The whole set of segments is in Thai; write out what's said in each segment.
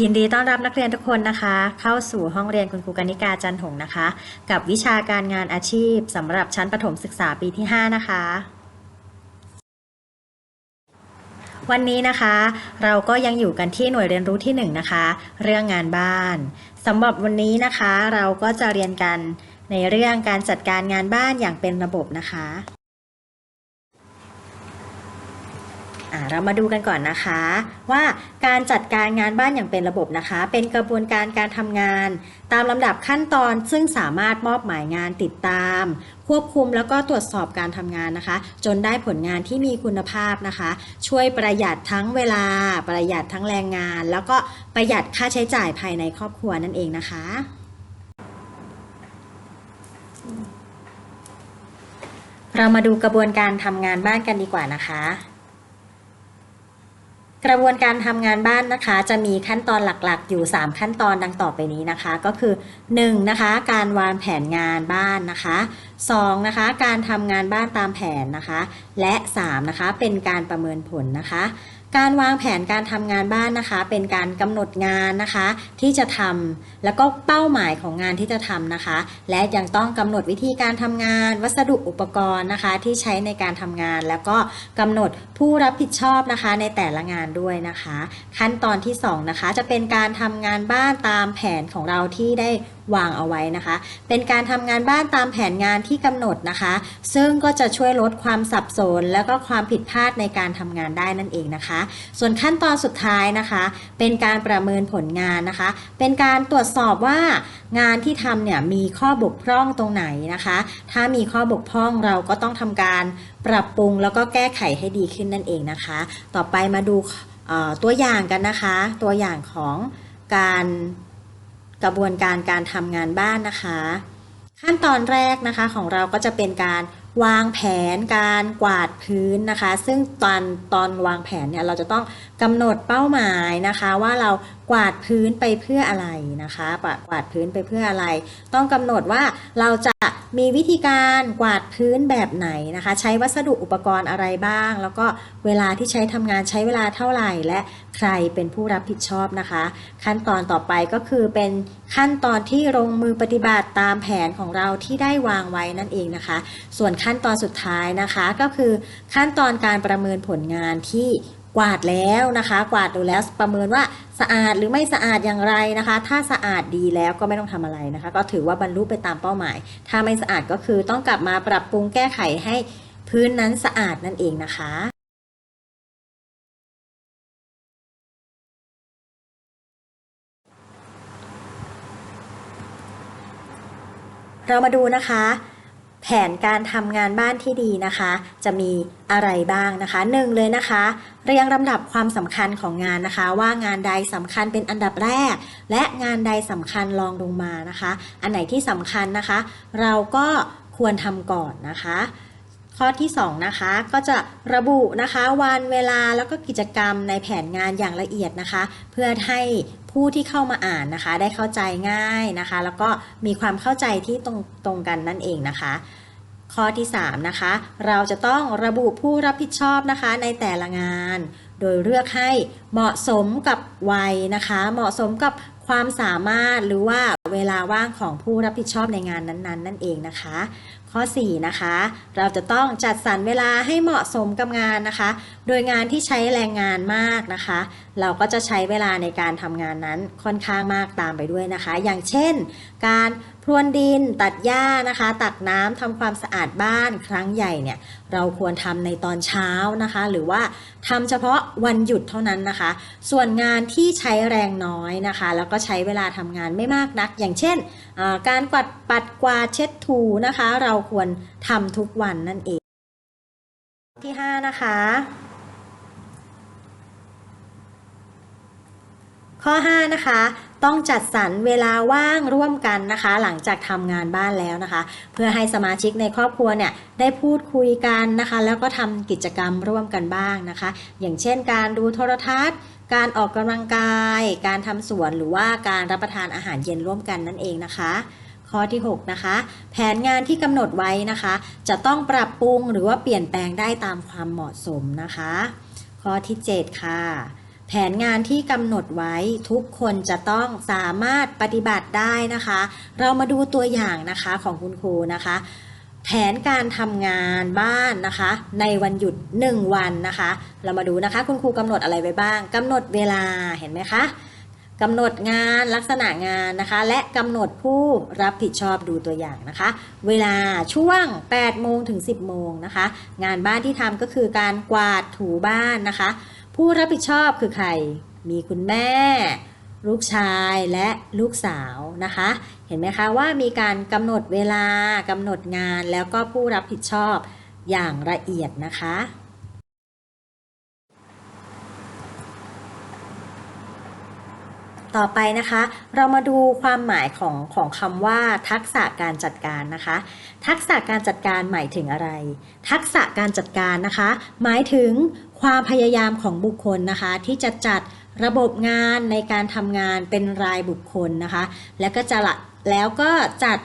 ยินดีต้อนรับนักเรียนทุกคนนะคะ เข้าสู่ห้องเรียนคุณครูกนิกาจันหงนะคะ กับวิชาการงานอาชีพสำหรับชั้นประถมศึกษาปีที่ 5 นะคะ วันนี้นะคะ เราก็ยังอยู่กันที่หน่วยเรียนรู้ที่ 1 นะคะ เรื่องงานบ้านสำหรับวันนี้นะคะ เราก็จะเรียนกันในเรื่องการจัดการงานบ้านอย่างเป็นระบบนะคะ อ่า เรามาดูกันก่อนนะคะ ว่าการจัดการงานบ้านอย่างเป็นระบบนะคะ เป็นกระบวนการการทำงาน ตามลำดับขั้นตอนซึ่งสามารถมอบหมายงานติดตาม ควบคุมแล้วก็ตรวจสอบการทำงานนะคะ จนได้ผลงานที่มีคุณภาพนะคะ ช่วยประหยัดทั้งเวลา ประหยัดทั้งแรงงาน แล้วก็ประหยัดค่าใช้จ่ายภายในครอบครัวนั่นเองนะคะเรามาดูกระบวนการทำงานบ้านกันดีกว่านะคะ กระบวนการทำงานบ้านนะคะ จะมีขั้นตอนหลักๆ อยู่ 3 ขั้นตอนดังต่อไปนี้นะคะ ก็คือ 1. นะคะ การวางแผนงานบ้านนะคะ 2. นะคะ การทำงานบ้านตามแผนนะคะ และ 3. นะคะ เป็นการประเมินผลนะคะ การวางแผนการทำงานบ้านนะคะ เป็นการกำหนดงานนะคะ ที่จะทำแล้วก็เป้าหมายของงานที่จะทำนะคะ และยังต้องกำหนดวิธีการทำงาน วัสดุอุปกรณ์นะคะ ที่ใช้ในการทำงาน แล้วก็กำหนดผู้รับผิดชอบนะคะ ในแต่ละงานด้วยนะคะ ขั้นตอนที่สองนะคะจะเป็นการทำงานบ้านตามแผนของเราที่ได้วางเอาไว้นะคะ เป็นการทำงานบ้านตามแผนงานที่กำหนดนะคะ ซึ่งก็จะช่วยลดความสับสน แล้วก็ความผิดพลาดในการทำงานได้นั่นเองนะคะส่วนขั้นตอนสุดท้ายนะคะ เป็นการประเมินผลงานนะคะ เป็นการตรวจสอบว่างานที่ทำเนี่ยมีข้อบกพร่องตรงไหนนะคะ ถ้ามีข้อบกพร่องเราก็ต้องทำการปรับปรุงแล้วก็แก้ไขให้ดีขึ้นนั่นเองนะคะ ต่อไปมาดูตัวอย่างกันนะคะ ตัวอย่างของการกระบวนการการทำงานบ้านนะคะ ขั้นตอนแรกนะคะของเราก็จะเป็นการ วางแผนการกวาดพื้นนะคะ ซึ่งตอนตอนวางแผนเนี่ยเราจะต้องกำหนดเป้าหมายนะคะ ว่าเรา กวาดพื้นไปเพื่ออะไรนะคะกวาดกวาดพื้นไปเพื่ออะไร ต้องกำหนดว่าเราจะมีวิธีการกวาดพื้นแบบไหนนะคะ ใช้วัสดุอุปกรณ์อะไรบ้าง แล้วก็เวลาที่ใช้ทำงานใช้เวลาเท่าไหร่ และใครเป็นผู้รับผิดชอบนะคะ ขั้นตอนต่อไปก็คือเป็นขั้นตอนที่ลงมือปฏิบัติตามแผนของเราที่ได้วางไว้นั่นเองนะคะ ส่วนขั้นตอนสุดท้ายนะคะก็คือขั้นตอนการประเมินผลงานที่กวาดแล้วนะคะ กวาดดูแล้วประเมินว่า สะอาดหรือไม่สะอาดอย่างไรนะคะ ถ้าสะอาดดีแล้วก็ไม่ต้องทำอะไรนะคะ ก็ถือว่าบรรลุไปตามเป้าหมาย ถ้าไม่สะอาดก็คือต้องกลับมาปรับปรุงแก้ไขให้พื้นนั้นสะอาดนั่นเองนะคะเรามาดูนะคะ แผนการทำงานบ้านที่ดีนะคะ จะมีอะไรบ้างนะคะหนึ่งเลยนะคะ เรียงลำดับความสำคัญของงานนะคะ ว่างานใดสำคัญเป็นอันดับแรก และงานใดสำคัญรองลงมานะคะ อันไหนที่สำคัญนะคะ เราก็ควรทำก่อนนะคะข้อที่2นะคะก็จะระบุนะคะวันเวลาแล้วก็กิจกรรมในแผนงานอย่างละเอียดนะคะ เพื่อให้ผู้ที่เข้ามาอ่านนะคะ ได้เข้าใจง่ายนะคะ แล้วก็มีความเข้าใจที่ตรงตรงกันนั่นเองนะคะ ข้อที่3นะคะเราจะต้องระบุผู้รับผิดชอบนะคะในแต่ละงาน โดยเลือกให้เหมาะสมกับวัยนะคะ เหมาะสมกับ ความสามารถหรือว่าเวลาว่างของผู้รับผิดชอบในงานนั้นๆ นั่นเองนะคะ ข้อ 4 นะคะ เราจะต้องจัดสรรเวลาให้เหมาะสมกับงานนะคะ โดยงานที่ใช้แรงงานมากนะคะ เราก็จะใช้เวลาในการทำงานนั้นค่อนข้างมากตามไปด้วยนะคะ อย่างเช่น การพรวนดินตัดหญ้านะคะ ตักน้ำทำความสะอาดบ้านครั้งใหญ่เนี่ยเราควรทำในตอนเช้านะคะ หรือว่าทำเฉพาะวันหยุดเท่านั้นนะคะ ส่วนงานที่ใช้แรงน้อยนะคะ แล้วก็ใช้เวลาทำงานไม่มากนัก อย่างเช่น การกวาดปัดกวาดเช็ดถูนะคะ เราควรทำทุกวันนั่นเอง ที่ 5 นะคะ ข้อ 5 นะคะต้องจัดสรรเวลาว่างร่วมกันนะคะ หลังจากทำงานบ้านแล้วนะคะ เพื่อให้สมาชิกในครอบครัวเนี่ยได้พูดคุยกันนะคะ แล้วก็ทำกิจกรรมร่วมกันบ้างนะคะ อย่างเช่นการดูโทรทัศน์ การออกกำลังกาย การทำสวนหรือว่าการรับประทานอาหารเย็นร่วมกันนั่นเองนะคะข้อที่ 6 นะคะ แผนงานที่กำหนดไว้นะคะ จะต้องปรับปรุงหรือว่าเปลี่ยนแปลงได้ตามความเหมาะสมนะคะ ข้อที่ 7 ค่ะ แผนงานที่กำหนดไว้ทุกคนจะต้องสามารถปฏิบัติได้นะคะ เรามาดูตัวอย่างนะคะของคุณครูนะคะ แผนการทำงานบ้านนะคะ ในวันหยุด 1 วันนะคะ เรามาดูนะคะคุณครูกำหนดอะไรไว้บ้างกำหนดเวลาเห็นไหมคะกำหนดงานลักษณะงานนะคะ และกำหนดผู้รับผิดชอบดูตัวอย่างนะคะ เวลาช่วง 8 โมงถึง 10 โมงนะคะ งานบ้านที่ทำก็คือการกวาดถูบ้านนะคะ ผู้รับผิดชอบคือใคร มีคุณแม่ ลูกชายและลูกสาวนะคะ เห็นไหมคะว่ามีการกำหนดเวลากำหนดงานแล้วก็ผู้รับผิดชอบอย่างละเอียดนะคะ ต่อไปนะคะ เรามาดูความหมายของของคำว่าทักษะการจัดการนะคะ ทักษะการจัดการหมายถึงอะไร ทักษะการจัดการนะคะ หมายถึงความพยายามของบุคคลนะคะที่จะจัด ระบบงานในการทำงานเป็นรายบุคคลนะคะ แล้วก็จะละแล้วก็จัด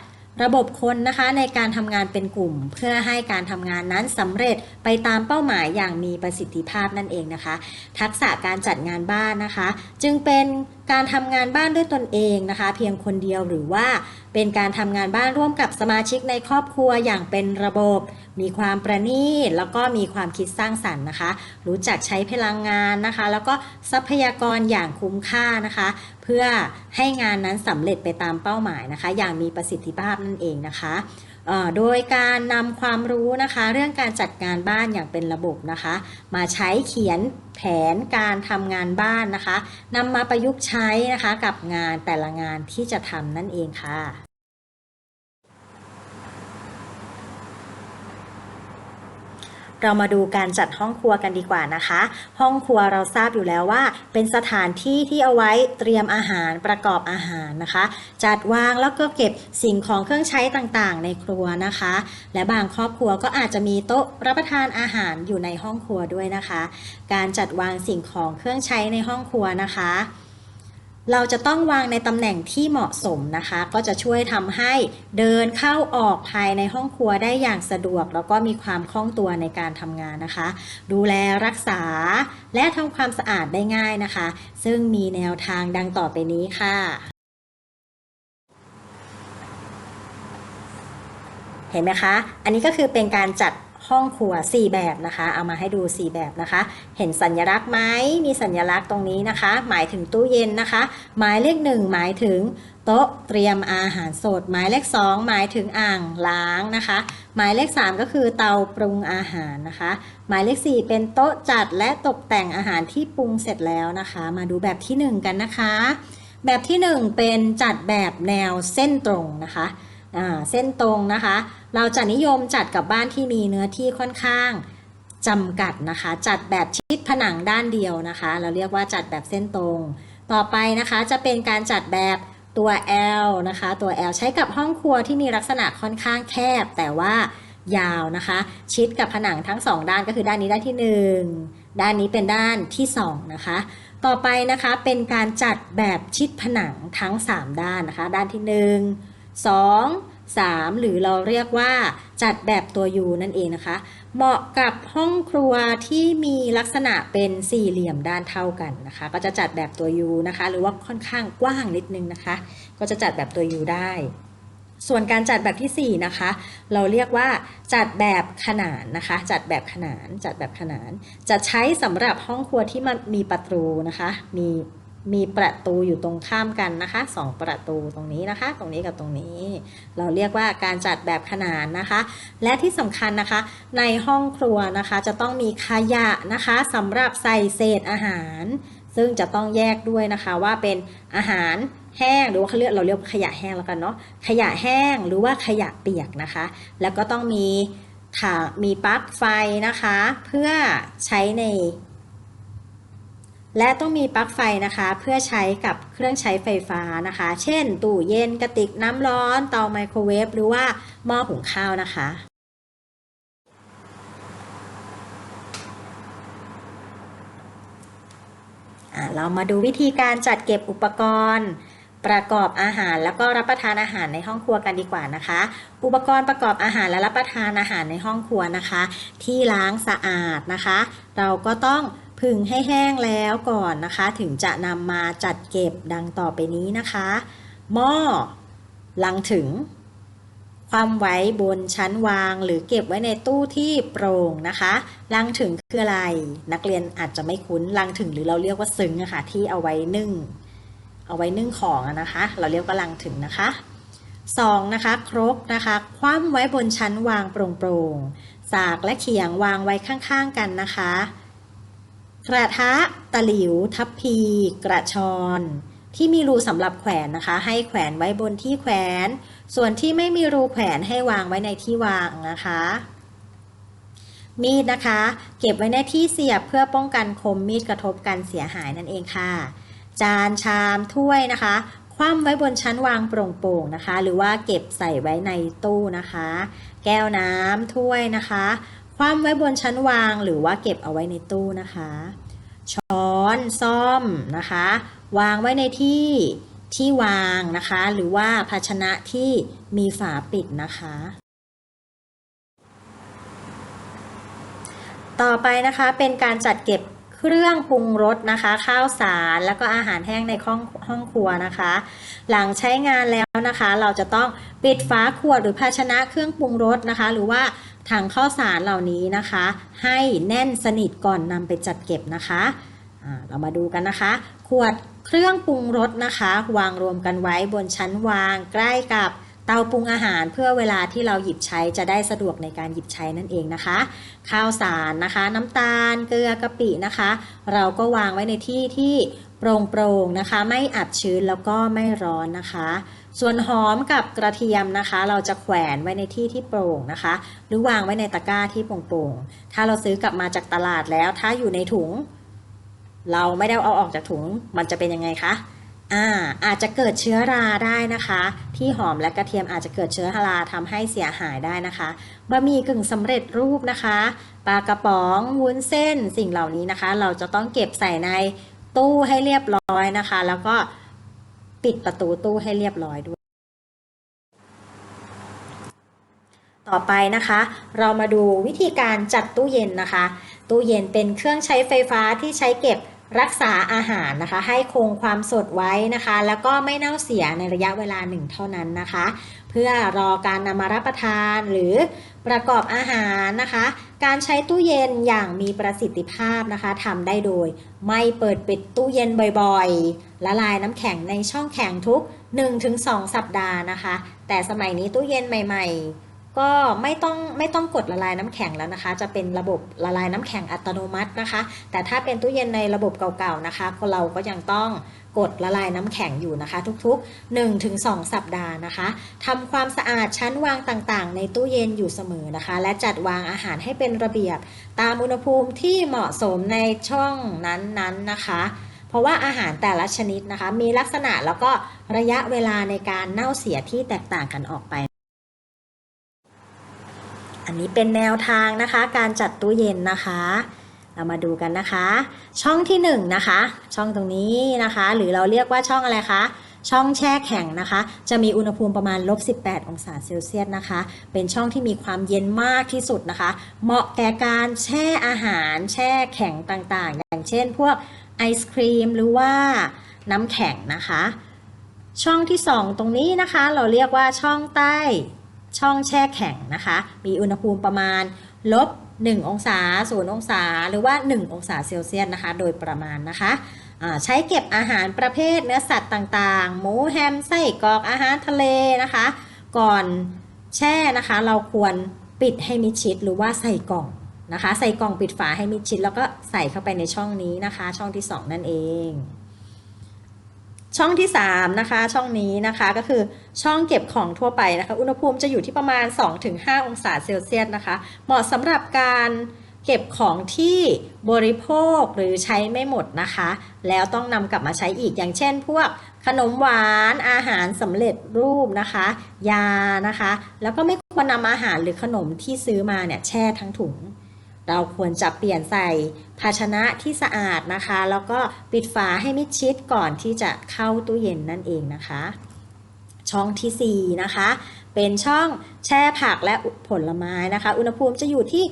ระบบคนนะคะในการทำงานเป็นกลุ่ม เพื่อให้การทำงานนั้นสำเร็จไปตามเป้าหมายอย่างมีประสิทธิภาพนั่นเองนะคะ ทักษะการจัดงานบ้านนะคะ จึงเป็น การทำงานบ้านด้วยตนเองนะคะ เพียงคนเดียวหรือว่าเป็นการทำงานบ้านร่วมกับสมาชิกในครอบครัวอย่างเป็นระบบ มีความประณีตแล้วก็มีความคิดสร้างสรรค์นะคะ รู้จักใช้พลังงานนะคะ แล้วก็ทรัพยากรอย่างคุ้มค่านะคะ เพื่อให้งานนั้นสำเร็จไปตามเป้าหมายนะคะ อย่างมีประสิทธิภาพนั่นเองนะคะ โดยการนำความรู้นะคะเรื่องการจัดงานบ้านอย่างเป็นระบบนะคะ มาใช้เขียนแผนการทำงานบ้านนะคะนำมาประยุกต์ใช้นะคะกับงานแต่ละงานที่จะทำนั่นเองค่ะ เรามาดูการจัดห้องครัวกันดีกว่านะคะ ห้องครัวเราทราบอยู่แล้วว่า เป็นสถานที่ที่เอาไว้เตรียมอาหารประกอบอาหารนะคะ จัดวางแล้วก็เก็บสิ่งของเครื่องใช้ต่างๆ ในครัวนะคะ และบางครอบครัวก็อาจจะมีโต๊ะรับประทานอาหารอยู่ในห้องครัวด้วยนะคะ การจัดวางสิ่งของเครื่องใช้ในห้องครัวนะคะ เราจะต้องวางในตำแหน่งที่เหมาะสมนะคะ ก็จะช่วยทำให้เดินเข้าออกภายในห้องครัวได้อย่างสะดวก แล้วก็มีความคล่องตัวในการทำงานนะคะ ดูแลรักษาและทำความสะอาดได้ง่ายนะคะ ซึ่งมีแนวทางดังต่อไปนี้ค่ะ เห็นไหมคะ อันนี้ก็คือเป็นการจัด ห้องครัว 4 แบบนะคะ เอามาให้ดู 4 แบบนะคะ เห็นสัญลักษณ์ไหมมีสัญลักษณ์ตรงนี้นะคะ หมายถึงตู้เย็นนะคะ หมายเลข 1 หมายถึงโต๊ะเตรียมอาหารสด หมายเลข 2 หมายถึงอ่างล้างนะคะ หมายเลข 3 ก็คือเตาปรุงอาหารนะคะ หมายเลข 4 เป็นโต๊ะจัดและตกแต่งอาหารที่ปรุงเสร็จแล้วนะคะ มาดูแบบที่ 1 กันนะคะ แบบที่ 1 เป็นจัดแบบแนวเส้นตรงนะคะ เส้นตรงนะคะ เราจะนิยมจัดกับบ้านที่มีเนื้อที่ค่อนข้างจำกัดนะคะ จัดแบบชิดผนังด้านเดียวนะคะ เราเรียกว่าจัดแบบเส้นตรง ต่อไปนะคะจะเป็นการจัดแบบตัว L นะคะ ตัว L ใช้กับห้องครัวที่มีลักษณะค่อนข้างแคบ แต่ว่ายาวนะคะ ชิดกับผนังทั้งสองด้านก็คือด้านนี้ด้านที่หนึ่งด้านนี้เป็นด้านที่สองนะคะ ต่อไปนะคะเป็นการจัดแบบชิดผนังทั้ง 3 ด้านนะคะ ด้านที่ 1 2 3 หรือเราเรียกว่าจัดแบบตัว U นั่นเองนะคะ เหมาะกับห้องครัวที่มีลักษณะเป็นสี่เหลี่ยมด้านเท่ากันนะคะ ก็จะจัดแบบตัว U นะคะ หรือว่าค่อนข้างกว้างนิดนึงนะคะ ก็จะจัดแบบตัว U ได้ ส่วนการจัดแบบที่ 4 นะคะ เราเรียกว่าจัดแบบขนานนะคะ จัดแบบขนาน จัดแบบขนาน จะใช้สำหรับห้องครัวที่มันมีประตูนะคะ มี มีประตูอยู่ตรงข้ามกันนะคะสองประตูตรงนี้นะคะ ตรงนี้กับตรงนี้ เราเรียกว่าการจัดแบบขนานนะคะ และที่สำคัญนะคะ ในห้องครัวนะคะ จะต้องมีขยะนะคะสำหรับใส่เศษอาหาร ซึ่งจะต้องแยกด้วยนะคะว่าเป็นอาหารแห้งหรือว่าเขาเรียกเราเรียกขยะแห้งแล้วกันเนาะขยะแห้งหรือว่าขยะเปียกนะคะ แล้วก็ต้องมีค่ะมีปลั๊กไฟนะคะ เพื่อใช้ใน และต้องมีปลั๊กไฟนะคะเพื่อใช้กับเครื่องใช้ไฟฟ้านะคะ เช่น ตู้เย็นกระติกน้ำร้อน เตาไมโครเวฟหรือว่าหม้อหุงข้าวนะคะอะเรามาดูวิธีการจัดเก็บอุปกรณ์ ประกอบอาหารแล้วก็รับประทานอาหารในห้องครัวกันดีกว่านะคะ อุปกรณ์ประกอบอาหารและรับประทานอาหารในห้องครัวนะคะ ที่ล้างสะอาดนะคะ เราก็ต้อง ผึ่งให้แห้งแล้วก่อนนะคะ ถึงจะนำมาจัดเก็บดังต่อไปนี้นะคะ หม้อลังถึง ความไว้บนชั้นวางหรือเก็บไว้ในตู้ที่โปร่งนะคะลังถึงคืออะไร นักเรียนอาจจะไม่คุ้นลังถึงหรือเราเรียกว่าซึ้งอะค่ะที่เอาไว้นึ่ง เอาไว้นึ่งของนะคะ เราเรียกว่าลังถึงนะคะสองนะคะครกนะคะคว่ำไว้บนชั้นวางโปร่งๆสากและเขียงวางไว้ข้างๆกันนะคะ กระทะ ตะหลิว ทัพพี กระชอน ที่มีรูสำหรับแขวนนะคะ ให้แขวนไว้บนที่แขวน ส่วนที่ไม่มีรูแขวนให้วางไว้ในที่วางนะคะ มีดนะคะ เก็บไว้ในที่เสียบเพื่อป้องกันคมมีดกระทบกันเสียหายนั่นเองค่ะ จานชามถ้วยนะคะ คว่ำไว้บนชั้นวางโปร่งๆนะคะ หรือว่าเก็บใส่ไว้ในตู้นะคะ แก้วน้ำถ้วยนะคะ คว่ำไว้บนชั้นวางหรือว่าเก็บเอาไว้ในตู้นะคะ ช้อนซ่อมนะคะ วางไว้ในที่ที่วางนะคะ หรือว่าภาชนะที่มีฝาปิดนะคะ ต่อไปนะคะเป็นการจัดเก็บเครื่องปรุงรสนะคะ ข้าวสารแล้วก็อาหารแห้งในห้องห้องครัวนะคะ หลังใช้งานแล้วนะคะ เราจะต้องปิดฝาขวดหรือภาชนะเครื่องปรุงรสนะคะ หรือว่า ถังข้าวสารเหล่านี้นะคะ ให้แน่นสนิทก่อนนำไปจัดเก็บนะคะเรามาดูกันนะคะ ขวดเครื่องปรุงรสนะคะ วางรวมกันไว้บนชั้นวางใกล้กับเตาปรุงอาหารเพื่อเวลาที่เราหยิบใช้จะได้สะดวกในการหยิบใช้นั่นเองนะคะ ข้าวสารนะคะ น้ำตาลเกลือกะปินะคะ เราก็วางไว้ในที่ที่โปร่งๆนะคะ ไม่อับชื้นแล้วก็ไม่ร้อนนะคะ ส่วนหอมกับกระเทียมนะคะ เราจะแขวนไว้ในที่ที่โปร่งนะคะ หรือวางไว้ในตะกร้าที่โปร่งๆถ้าเราซื้อกลับมาจากตลาดแล้ว ถ้าอยู่ในถุง เราไม่ได้เอาออกจากถุงมันจะเป็นยังไงคะอ่าอาจจะเกิดเชื้อราได้นะคะ ที่หอมและกระเทียมอาจจะเกิดเชื้อราทำให้เสียหายได้นะคะบะหมี่กึ่งสำเร็จรูปนะคะปลากระป๋องวุ้นเส้นสิ่งเหล่านี้นะคะ เราจะต้องเก็บใส่ในตู้ให้เรียบร้อยนะคะ แล้วก็ ปิดประตูตู้ให้เรียบร้อยด้วย ต่อไปนะคะ เรามาดูวิธีการจัดตู้เย็นนะคะ ตู้เย็นเป็นเครื่องใช้ไฟฟ้าที่ใช้เก็บรักษาอาหารนะคะ ให้คงความสดไว้นะคะ แล้วก็ไม่เน่าเสียในระยะเวลาหนึ่งเท่านั้นนะคะ เพื่อรอการนำมารับประทานหรือประกอบอาหารนะคะ การใช้ตู้เย็นอย่างมีประสิทธิภาพนะคะทำได้โดย ไม่เปิดปิดตู้เย็นบ่อยๆ ละลายน้ำแข็งในช่องแข็งทุก 1-2 สัปดาห์นะคะ แต่สมัยนี้ตู้เย็นใหม่ ๆ ก็ไม่ต้องไม่ต้องกดละลายน้ำแข็งแล้วนะคะ จะเป็นระบบละลายน้ำแข็งอัตโนมัตินะคะ แต่ถ้าเป็นตู้เย็นในระบบเก่าๆนะคะเราก็ยังต้องกดละลายน้ำแข็งอยู่นะคะ ทุกๆ 1-2 สัปดาห์นะคะทำความสะอาดชั้นวางต่างๆ ในตู้เย็นอยู่เสมอนะคะ และจัดวางอาหารให้เป็นระเบียบ ตามอุณหภูมิที่เหมาะสมในช่องนั้นๆนะคะ เพราะว่าอาหารแต่ละชนิดนะคะ มีลักษณะแล้วก็ระยะเวลาในการเน่าเสียที่แตกต่างกันออกไป อันนี้เป็นแนวทางนะคะ การจัดตู้เย็นนะคะ เรามาดูกันนะคะ ช่องที่1นงนะคะ ช่องตรงนี้นะคะ หรือเราเรียกว่าช่องอะไรคะช่องแช่แข็งนะคะ จะมีอุณหภูมิประมาณลบ 18 องศาเซลเซียสนะคะ เป็นช่องที่มีความเย็นมากที่สุดนะคะ เหมาะแก่การแช่อาหาร แช่แข็งต่างๆ อย่างเช่นพวกไอศครีมหรือว่าน้ำแข็งนะคะ ช่องที่ 2 ตรงนี้นะคะ เราเรียกว่าช่องใต้ ช่องแช่แข็งนะคะ มีอุณหภูมิประมาณลบ 1 องศา 0 องศา หรือว่า 1 องศาเซลเซียสนะคะ โดยประมาณนะคะใช้เก็บอาหารประเภทเนื้อสัตว์ต่างๆ หมูแฮมไส้กรอกอาหารทะเลนะคะ ก่อนแช่นะคะเราควรปิดให้มิดชิดหรือว่าใส่กล่องนะคะ ใส่กล่องปิดฝาให้มิดชิดแล้วก็ใส่เข้าไปในช่องนี้นะคะ ช่องที่ 2 นั่นเอง ช่องที่ 3 นะคะ ช่องนี้นะคะก็คือช่องเก็บของทั่วไปนะคะ อุณหภูมิจะอยู่ที่ประมาณ 2-5 องศาเซลเซียสนะคะ เหมาะสำหรับการเก็บของที่บริโภคหรือใช้ไม่หมดนะคะ แล้วต้องนำกลับมาใช้อีกอย่างเช่น พวกขนมหวานอาหารสำเร็จรูปนะคะ ยานะคะ แล้วก็ไม่ควรนำอาหารหรือขนมที่ซื้อมาเนี่ยแช่ทั้งถุง เราควรจะเปลี่ยนใส่ภาชนะที่สะอาดนะคะ แล้วก็ปิดฝาให้มิดชิดก่อนที่จะเข้าตู้เย็นนั่นเองนะคะ ช่องที่ 4 นะคะ เป็นช่องแช่ผักและผลไม้นะคะ อุณหภูมิจะอยู่ที่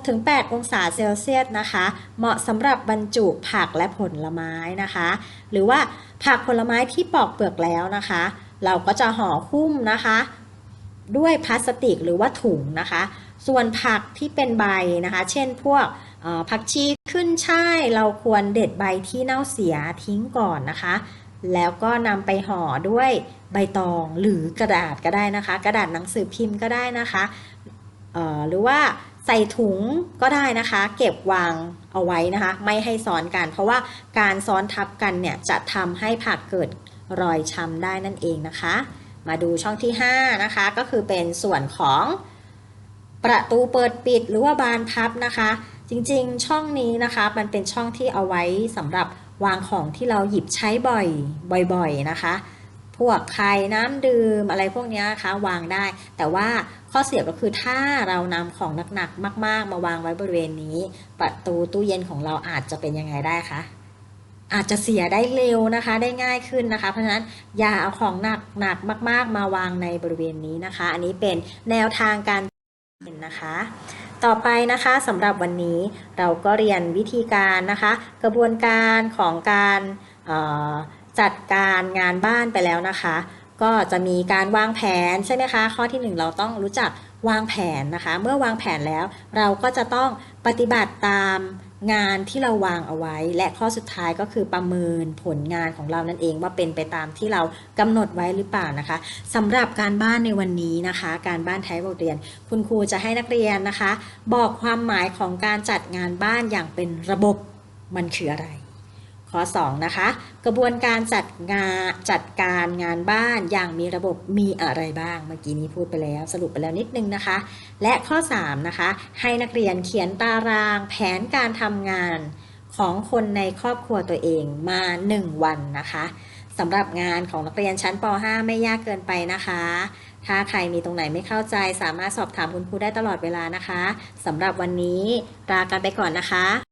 6-8 องศาเซลเซียสนะคะ เหมาะสำหรับบรรจุผักและผลไม้นะคะ หรือว่าผักผลไม้ที่ปอกเปลือกแล้วนะคะ เราก็จะห่อหุ้มนะคะ ด้วยพลาสติกหรือว่าถุงนะคะ ส่วนผักที่เป็นใบนะคะ เช่นพวกผักชีขึ้นช่ายเราควรเด็ดใบที่เน่าเสียทิ้งก่อนนะคะ แล้วก็นำไปห่อด้วยใบตองหรือกระดาษก็ได้นะคะ กระดาษหนังสือพิมพ์ก็ได้นะคะหรือว่าใส่ถุงก็ได้นะคะ เก็บวางเอาไว้นะคะ ไม่ให้ซ้อนกัน เพราะว่าการซ้อนทับกันเนี่ยจะทำให้ผักเกิดรอยช้ำได้นั่นเองนะคะ มาดูช่องที่ 5 นะคะ ก็คือเป็นส่วนของ ประตูเปิดปิดหรือว่าบานพับนะคะ จริงๆ ช่องนี้นะคะมันเป็นช่องที่เอาไว้สำหรับวางของที่เราหยิบใช้บ่อยบ่อยๆนะคะ พวกไข่น้ำดื่มอะไรพวกนี้นะคะวางได้ แต่ว่าข้อเสียก็คือถ้าเรานำของหนักๆมาก ๆ มาวางไว้บริเวณนี้ ประตูตู้เย็นของเราอาจจะเป็นยังไงได้คะอาจจะเสียได้เร็วนะคะ ได้ง่ายขึ้นนะคะ เพราะฉะนั้นอย่าเอาของหนักหนักมาก ๆ มาวางในบริเวณนี้นะคะ อันนี้เป็นแนวทางการ นะคะ ต่อไปนะคะสำหรับวันนี้เราก็เรียนวิธีการนะคะ กระบวนการของการจัดการงานบ้านไปแล้วนะคะ ก็จะมีการวางแผนใช่ไหมคะ ข้อที่หนึ่งเราต้องรู้จักวางแผนนะคะ เมื่อวางแผนแล้วเราก็จะต้องปฏิบัติตาม งานที่เราวางเอาไว้ และข้อสุดท้ายก็คือประเมินผลงานของเรานั่นเองว่าเป็นไปตามที่เรากำหนดไว้หรือเปล่านะคะสำหรับการบ้านในวันนี้นะคะ การบ้านไทยบทเรียน คุณครูจะให้นักเรียนนะคะ บอกความหมายของการจัดงานบ้านอย่างเป็นระบบมันคืออะไร ข้อ2นะคะ กระบวนการจัดงานจัดการงานบ้านอย่างมีระบบมีอะไรบ้าง เมื่อกี้นี้พูดไปแล้ว สรุปไปแล้วนิดนึงนะคะ และข้อ3นะคะ ให้นักเรียนเขียนตารางแผนการทำงานของคนในครอบครัวตัวเองมา 1 วันนะคะสำหรับงานของนักเรียนชั้นป .5 ไม่ยากเกินไปนะคะ ถ้าใครมีตรงไหนไม่เข้าใจ สามารถสอบถามคุณครูได้ตลอดเวลานะคะสำหรับวันนี้ลากันไปก่อนนะคะ